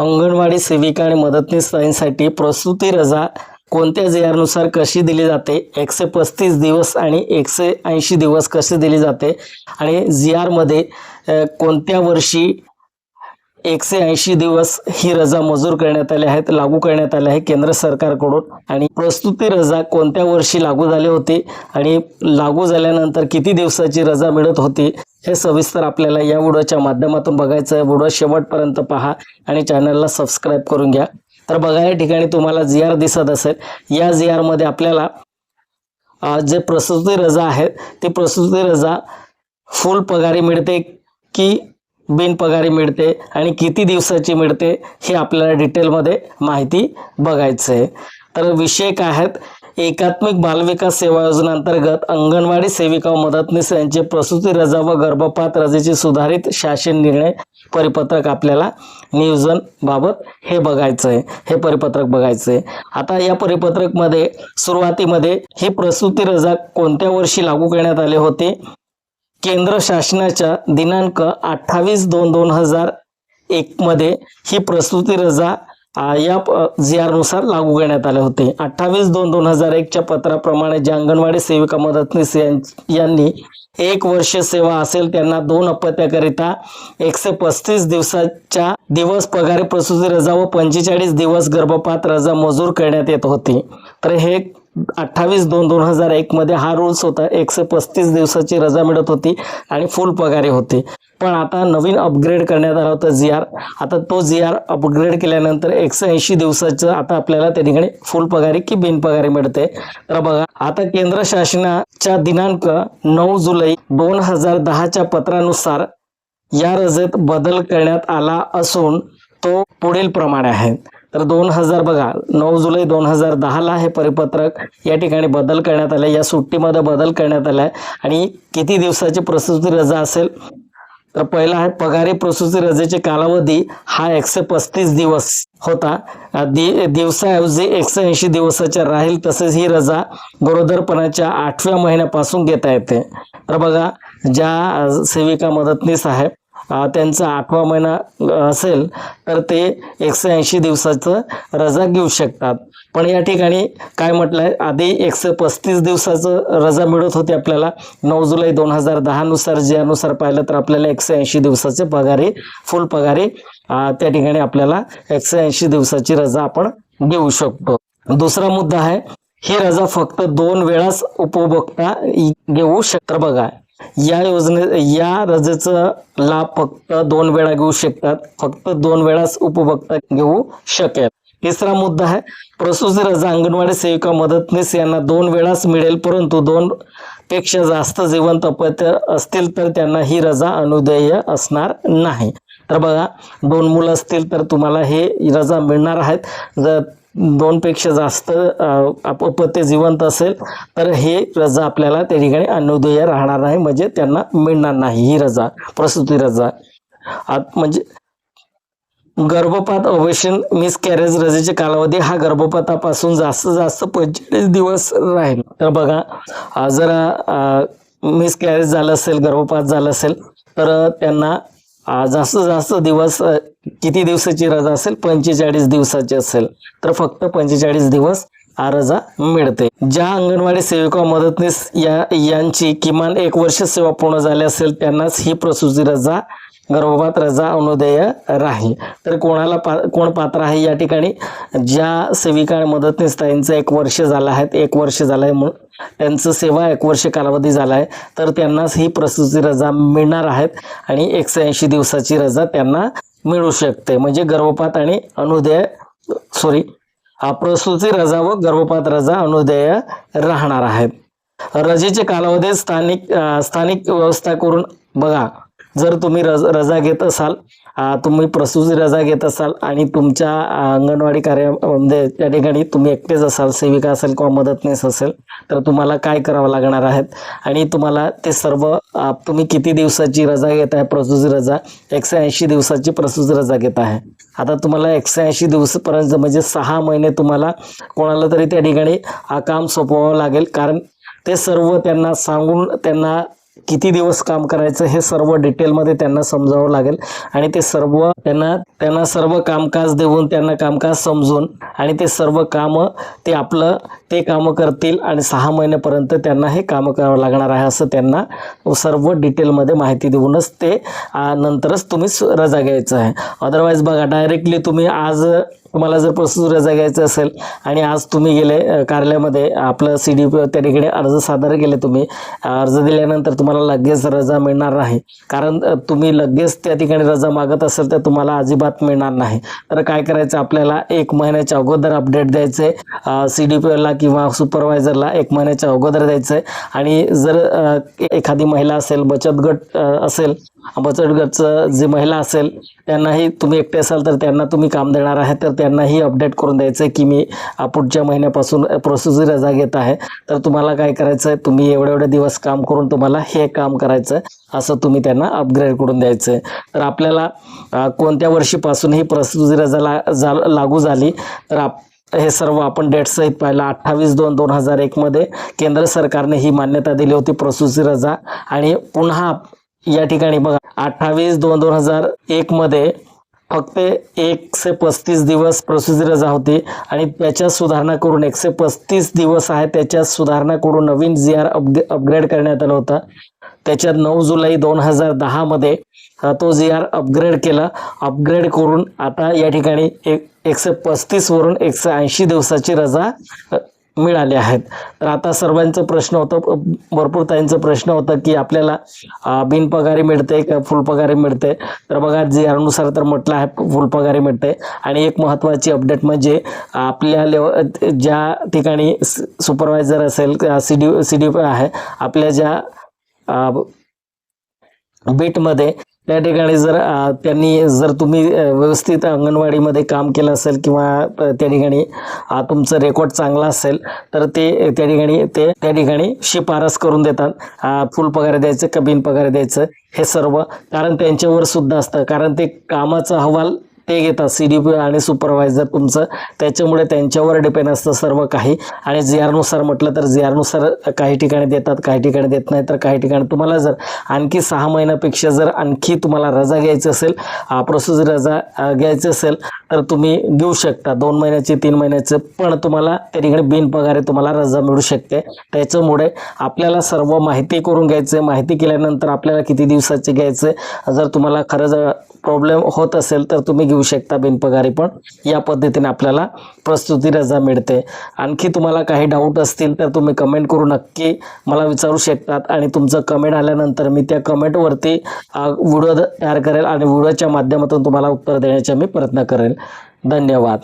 अंगणवाडी सेविका आणि मदतनीस ताईंसाठी प्रसूती रजा कोणत्या जे आरनुसार कशी दिली जाते? एकशे पस्तीस दिवस आणि एकशे ऐंशी दिवस कशी दिली जाते? आणि जी आरमध्ये कोणत्या वर्षी एकशे ऐंशी दिवस ही रजा मंजूर करण्यात आली आहेत लागू करण्यात आली आहे केंद्र सरकारकडून. आणि प्रस्तुती रजा कोणत्या वर्षी लागू झाली होती आणि लागू झाल्यानंतर किती दिवसाची रजा मिळत होती हे सविस्तर आपल्याला या व्हिडिओच्या माध्यमातून बघायचं आहे. व्हिडिओ शेवटपर्यंत पहा आणि चॅनलला सबस्क्राईब करून घ्या. तर बघा या ठिकाणी तुम्हाला जी आर दिसत असेल. या जी आरमध्ये आपल्याला जे प्रसूती रजा आहे ती प्रसूती रजा फुल पगारी मिळते की बिनपगारी मिळते आणि किती दिवसाची मिळते हे आपल्याला डिटेलमध्ये माहिती बघायचं आहे तर विषय काय आहेत? एकात्मिक बालविकास सेवा योजनेअंतर्गत अंगणवाडी सेविका मदतनीस यांचे प्रसूती रजा व गर्भपात रजेचे सुधारित शासन निर्णय परिपत्रक आपल्याला नियोजन बाबत हे बघायचं आहे हे परिपत्रक बघायचं आहे आता या परिपत्रकमध्ये सुरुवातीमध्ये ही प्रसूती रजा कोणत्या वर्षी लागू करण्यात आले होते? केंद्र शासनाच्या दिनांक अठ्ठावीस दोन दोन हजार एकमध्ये ही प्रसूती रजा या जी लागू करण्यात आले होते. अठ्ठावीस दोन दोन हजार एकच्या पत्राप्रमाणे ज्या अंगणवाडी सेविका मदतनीस यांनी एक वर्ष सेवा असेल त्यांना दोन अपत्याकरिता एकशे पस्तीस दिवसाच्या दिवस पगारी प्रसूती रजा व पंचेचाळीस दिवस गर्भपात रजा मंजूर करण्यात येत होती. तर हे अठ्ठावीस दोन दोन हजार एक मध्ये हा रूल्स होता. एकशे पस्तीस दिवसाची रजा मिळत होती आणि फुल पगारी होती. पण आता नवीन अपग्रेड करण्यात आला होता जी आर आता तो जी आर अपग्रेड केल्यानंतर एकशे ऐंशी दिवसाचं आता आपल्याला त्या ठिकाणी फुल पगारी की बिनपगारी मिळते. तर बघा आता केंद्र शासनाच्या दिनांक नऊ जुलै दोन हजार दहाच्या पत्रानुसार या रजेत बदल करण्यात आला असून तो पुढील प्रमाणे आहे. तर दोन हजार बघा नऊ जुलै दोन हजार दहाला हे परिपत्रक या ठिकाणी बदल करण्यात आले या सुट्टीमध्ये बदल करण्यात आला आहे आणि किती दिवसाची प्रसूती रजा असेल? तर पहिला आहे पगारी प्रसूती रजेचे कालावधी हा एकशे पस्तीस दिवस होता. दि दिवसाऐवजी एकशे ऐंशी दिवसाच्या राहील तसेच ही रजा गरोदरपणाच्या आठव्या महिन्यापासून घेता येते. तर बघा ज्या सेविका मदतनीस आहेत त्यांचा आठवा महिना असेल तर ते एकशे ऐंशी दिवसाचं रजा घेऊ शकतात. पण या ठिकाणी काय म्हटलं आहे आधी एकशे पस्तीस दिवसाचं रजा मिळत होती आपल्याला. नऊ जुलै दोन हजार दहानुसार ज्यानुसार पाहिलं तर आपल्याला एकशे ऐंशी दिवसाचे पगारी फुल पगारी त्या ठिकाणी आपल्याला एकशे ऐंशी दिवसाची रजा आपण घेऊ शकतो. दुसरा मुद्दा आहे ही रजा फक्त दोन वेळाच उपभोक्ता घेऊ शकतात. बघा या योजने या रजेचा लाभ फक्त दोन वेळा घेऊ शकतात. फक्त दोन वेळाच उपभोक्ता घेऊ शकेल. तिसरा मुद्दा आहे प्रसूती रजा अंगणवाडी सेविका मदतनीस यांना दोन वेळाच मिळेल परंतु दोन पेक्षा जास्त जिवंत अपत्य असतील तर त्यांना ही रजा अनुदेय असणार नाही. तर बघा दोन मुलं असतील तर तुम्हाला हे रजा मिळणार आहेत. जर दोनपेक्षा जास्त अ, अपत्य जिवंत असेल तर हे रजा आपल्याला त्या ठिकाणी अनुदेय राहणार नाही. म्हणजे त्यांना मिळणार नाही ही रजा प्रसूती रजा. आत- म्हणजे गर्भपात ऑपरेशन मिस कॅरेज रजेचे कालावधी हा गर्भपातापासून जास्त जास्त पंचेचाळीस दिवस राहील. तर बघा जर मिस कॅरेज झालं असेल गर्भपात झालं असेल तर त्यांना जास्त जास्त दिवस किती दिवसाची रजा असेल? पंचेचाळीस दिवसाची असेल. तर फक्त पंचेचाळीस दिवस हा रजा मिळते. ज्या अंगणवाडी सेविका मदतनीस या यांची किमान एक वर्ष सेवा पूर्ण झाली असेल त्यांनाच ही प्रसूती रजा गर्भपात रजा अनुदेय राहील. तर कोणाला पा कोण पात्र आहे या ठिकाणी? ज्या सेविका मदतनीस ताईंचं एक वर्ष झालं आहे एक वर्ष झालं आहे म्हणून त्यांचं सेवा एक वर्ष कालावधी झाला आहे तर त्यांनाच ही प्रसूती रजा मिळणार आहेत आणि एकशे ऐंशी दिवसाची रजा त्यांना मिळू शकते. म्हणजे गर्भपात आणि अनुदेय सॉरी अप्रसूती रजा व गर्भपात रजा अनुदेय राहणार आहेत. रजेचे कालावधी स्थानिक स्थानिक व्यवस्था करून बघा. जर तुम्ही रज रजा घेत असाल तुम्ही प्रसूती रजा घेत असाल आणि तुमच्या अंगणवाडी कार्य म्हणजे त्या ठिकाणी तुम्ही एकटेच असाल सेविका असेल किंवा मदतनीस असेल तर तुम्हाला काय करावं लागणार आहेत? आणि तुम्हाला ते सर्व तुम्ही किती दिवसाची रजा घेत आहे प्रसूती रजा? एकशे ऐंशी दिवसाची प्रसूती रजा घेत आहे. आता तुम्हाला एकशे ऐंशी दिवसापर्यंत म्हणजे सहा महिने तुम्हाला कोणाला तरी त्या ठिकाणी काम सोपवावं लागेल. कारण ते सर्व त्यांना सांगून त्यांना किती दिवस काम करायचं हे सर्व डिटेलमध्ये त्यांना समजावं लागेल. आणि ते सर्व त्यांना त्यांना सर्व कामकाज देऊन त्यांना कामकाज समजून आणि ते सर्व कामं ते आपलं ते कामं करतील आणि सहा महिन्यापर्यंत त्यांना हे कामं करावं लागणार आहे असं त्यांना सर्व डिटेलमध्ये माहिती देऊनच ते नंतरच तुम्ही स- रजा घ्यायचं आहे. अदरवाईज बघा डायरेक्टली तुम्ही आज तुम्हाला जर प्रस्तुत रजा घ्यायचं असेल आणि आज तुम्ही गेले कार्यालयामध्ये आपलं सी डी पी त्या ठिकाणी अर्ज सादर केले तुम्ही अर्ज दिल्यानंतर तुम्हाला लगेच रजा मिळणार नाही. कारण तुम्ही लगेच त्या ठिकाणी रजा मागत असेल तर तुम्हाला अजिबात मिळणार नाही. तर काय करायचं आपल्याला? एक महिन्याच्या अगोदर अपडेट द्यायचं आहे सी डी पी ला किंवा सुपरवायझरला एक महिन्याच्या अगोदर द्यायचं आहे आणि जर एखादी महिला असेल बचत गट असेल बचत गटचं जे महिला असेल त्यांनाही तुम्ही एकटे असाल तर त्यांना तुम्ही काम देणार आहे तर त्यांनाही अपडेट करून द्यायचं आहे की मी पुढच्या महिन्यापासून प्रोसिजर रजा घेत आहे. तर तुम्हाला काय करायचं आहे तुम्ही एवढे एवढे दिवस काम करून तुम्हाला हे काम करायचं आहे असं तुम्ही त्यांना अपग्रेड करून द्यायचं आहे तर आपल्याला कोणत्या वर्षीपासून ही प्रोसिजर रजा ला जा लागू झाली तर आप हे सर्व आपण डेट सहित पाहिलं. अठ्ठावीस दोन दोन हजार एकमध्ये केंद्र सरकारने ही मान्यता दिली होती प्रसूती रजा आणि पुन्हा या ठिकाणी बघा अठ्ठावीस दोन दोन हजार एकमध्ये फक्त एकशे पस्तीस दिवस प्रोसिजर रजा होती आणि त्याच्यात सुधारणा करून एकशे पस्तीस दिवस आहे त्याच्यात सुधारणा करून नवीन जी आर अपग्रे अपग्रेड करण्यात आला होता. त्याच्यात नऊ जुलै दोन हजार दहामध्ये तो जी आर अपग्रेड केला. अपग्रेड करून आता या ठिकाणी एक एकशे पस्तीसवरून एकशे ऐंशी दिवसाची रजा मिळाले आहेत. तर आता सर्वांचा प्रश्न होतं भरपूर ताईंचं प्रश्न होता की आपल्याला बिनपगारी मिळते का फुलपगारी मिळते? तर बघा जे अनुसार तर म्हटलं आहे फुलपगारी मिळते. आणि एक महत्त्वाची अपडेट म्हणजे आपल्या लेव ज्या ठिकाणी सुपरवायझर असेल सी डी सी डी आहे आपल्या ज्या बीटमध्ये त्या ठिकाणी जर त्यांनी जर तुम्ही व्यवस्थित अंगणवाडीमध्ये काम केलं असेल किंवा त्या ठिकाणी तुमचं रेकॉर्ड चांगला असेल तर ते त्या ठिकाणी ते त्या ठिकाणी शिफारस करून देतात. फुल पगार द्यायचं का बिन पगार द्यायचं हे सर्व. कारण त्यांच्यावर सुद्धा असतं. कारण ते कामाचा अहवाल ते घेतात सी डी पी आणि सुपरवायझर तुमचं. त्याच्यामुळे त्यांच्यावर डिपेंड असतं सर्व काही. आणि जी आरनुसार म्हटलं तर जी आरनुसार काही ठिकाणी देतात काही ठिकाणी देत नाही तर काही ठिकाणी तुम्हाला जर आणखी सहा महिन्यापेक्षा जर आणखी तुम्हाला रजा घ्यायची असेल प्रोसेस रजा घ्यायची असेल तर तुम्ही घेऊ शकता. दोन महिन्याचे तीन महिन्याचे पण तुम्हाला त्या ठिकाणी बिनपगारे तुम्हाला रजा मिळू शकते. त्याच्यामुळे आपल्याला सर्व माहिती करून घ्यायचं. माहिती केल्यानंतर आपल्याला किती दिवसाचे घ्यायचे. जर तुम्हाला खरंच प्रॉब्लेम होत असेल तर तुम्ही घेऊ शकता बिनपगारी पण. या पद्धतीने आपल्याला प्रस्तुती रजा मिळते. आणखी तुम्हाला काही डाऊट असतील तर तुम्ही कमेंट करू नक्की मला विचारू शकतात. आणि तुमचं कमेंट आल्यानंतर मी त्या कमेंटवरती व्हिडिओ तयार करेल आणि व्हिडिओच्या माध्यमातून तुम्हाला उत्तर देण्याचा मी प्रयत्न करेल. धन्यवाद.